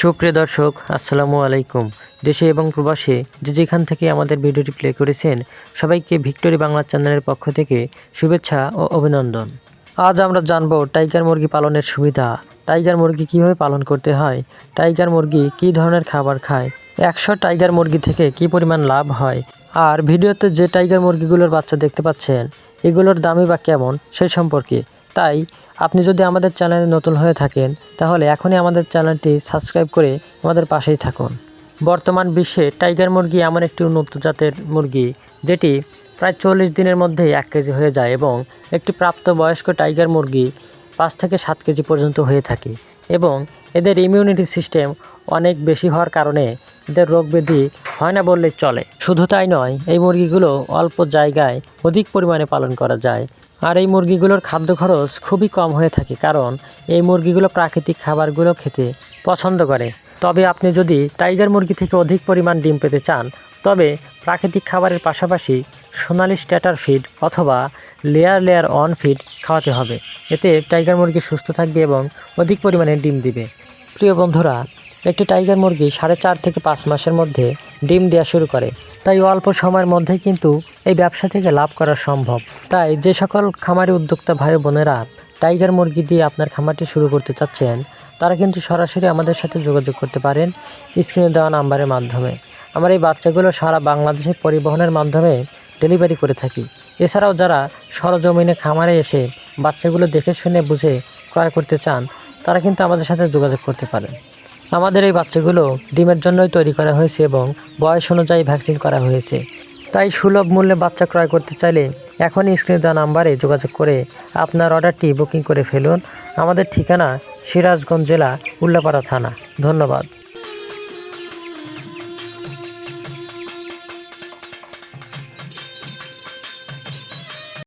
সুপ্রিয় দর্শক, আসসালামু আলাইকুম। দেশে এবং প্রবাসে যে যেখান থেকে আমাদের ভিডিওটি প্লে করেছেন, সবাইকে ভিক্টোরি বাংলা চ্যানেলের পক্ষ থেকে শুভেচ্ছা ও অভিনন্দন। আজ আমরা জানব টাইগার মুরগি পালনের সুবিধা। টাইগার মুরগি কীভাবে পালন করতে হয়? টাইগার মুরগি কী ধরনের খাবার খায়? একশো টাইগার মুরগি থেকে কী পরিমাণ লাভ হয়? আর ভিডিওতে যে টাইগার মুরগিগুলোর বাচ্চা দেখতে পাচ্ছেন এগুলোর দামই বা কেমন সেই সম্পর্কে। তাই, আপনি যদি আমাদের চ্যানেলে নতুন হয়ে থাকেন, তাহলে এখনই আমাদের চ্যানেলটি সাবস্ক্রাইব করে আমাদের পাশেই থাকুন। বর্তমান বিশ্বে টাইগার মুরগি এমন একটি উন্নত জাতের মুরগি, যেটি প্রায় চল্লিশ দিনের মধ্যেই এক কেজি হয়ে যায় এবং একটি প্রাপ্ত বয়স্ক টাইগার মুরগি পাঁচ থেকে সাত কেজি পর্যন্ত হয়ে থাকে এবং এদের ইমিউনিটি সিস্টেম অনেক বেশি হওয়ার কারণে এদের রোগ ব্যাধি হয় না বললে চলে। শুধু তাই নয়, এই মুরগিগুলো অল্প জায়গায় অধিক পরিমাণে পালন করা যায়। আর এই মুরগিগুলোর খাদ্য খরচ খুবই কম হয়ে থাকে কারণ এই মুরগিগুলো প্রাকৃতিক খাবারগুলো খেতে পছন্দ করে। তবে আপনি যদি টাইগার মুরগি থেকে অধিক পরিমাণ ডিম পেতে চান তবে প্রাকৃতিক খাবারের পাশাপাশি সোনালি স্ট্যাটার ফিড অথবা লেয়ার লেয়ার অন ফিড খাওয়াতে হবে। এতে টাইগার মুরগি সুস্থ থাকবে এবং অধিক পরিমাণে ডিম দিবে। প্রিয় বন্ধুরা, একটি টাইগার মুরগি সাড়ে চার থেকে পাঁচ মাসের মধ্যে ডিম দেওয়া শুরু করে। তাই অল্প সময়ের মধ্যেই কিন্তু এই ব্যবসা থেকে লাভ করা সম্ভব। তাই যে সকল খামারি উদ্যোক্তা ভাই বোনেরা টাইগার মুরগি দিয়ে আপনার খামারটি শুরু করতে চাচ্ছেন, তারা কিন্তু সরাসরি আমাদের সাথে যোগাযোগ করতে পারেন স্ক্রিনে দেওয়া নাম্বারের মাধ্যমে। আমরা এই বাচ্চাগুলো সারা বাংলাদেশে পরিবহনের মাধ্যমে ডেলিভারি করে থাকি। এছাড়াও যারা সরজমিনে খামারে এসে বাচ্চাগুলো দেখে শুনে বুঝে ক্রয় করতে চান, তারা কিন্তু আমাদের সাথে যোগাযোগ করতে পারেন। আমাদের এই বাচ্চাগুলো ডিমের জন্যই তৈরি করা হয়েছে এবং বয়স অনুযায়ী ভ্যাকসিন করা হয়েছে। তাই সুলভ মূল্যে বাচ্চা ক্রয় করতে চাইলে এখনই স্ক্রিনে দেওয়া নাম্বারে যোগাযোগ করে আপনার অর্ডারটি বুকিং করে ফেলুন। আমাদের ঠিকানা সিরাজগঞ্জ জেলা উল্লাপাড়া থানা। ধন্যবাদ।